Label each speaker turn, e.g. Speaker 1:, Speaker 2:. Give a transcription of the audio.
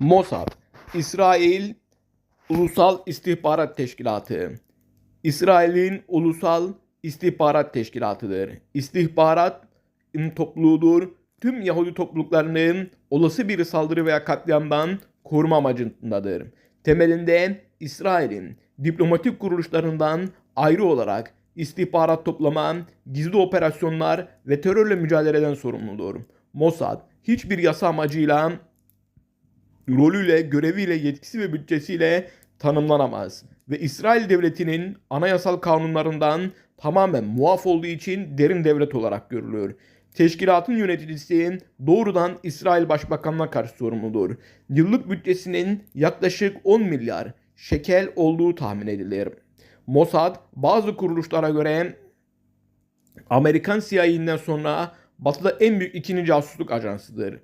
Speaker 1: Mossad, İsrail Ulusal İstihbarat Teşkilatı. İsrail'in ulusal istihbarat teşkilatıdır. İstihbarat topluluğudur. Tüm Yahudi topluluklarının olası bir saldırı veya katliamdan koruma amacındadır. Temelinde İsrail'in diplomatik kuruluşlarından ayrı olarak istihbarat toplama, gizli operasyonlar ve terörle mücadeleden sorumludur. Mossad hiçbir yasa amacıyla rolüyle, göreviyle, yetkisi ve bütçesiyle tanımlanamaz ve İsrail devletinin anayasal kanunlarından tamamen muaf olduğu için derin devlet olarak görülüyor. Teşkilatın yöneticisi doğrudan İsrail Başbakanına karşı sorumludur. Yıllık bütçesinin yaklaşık 10 milyar şekel olduğu tahmin edilir. Mossad bazı kuruluşlara göre Amerikan CIA'inden sonra Batı'da en büyük ikinci casusluk ajansıdır.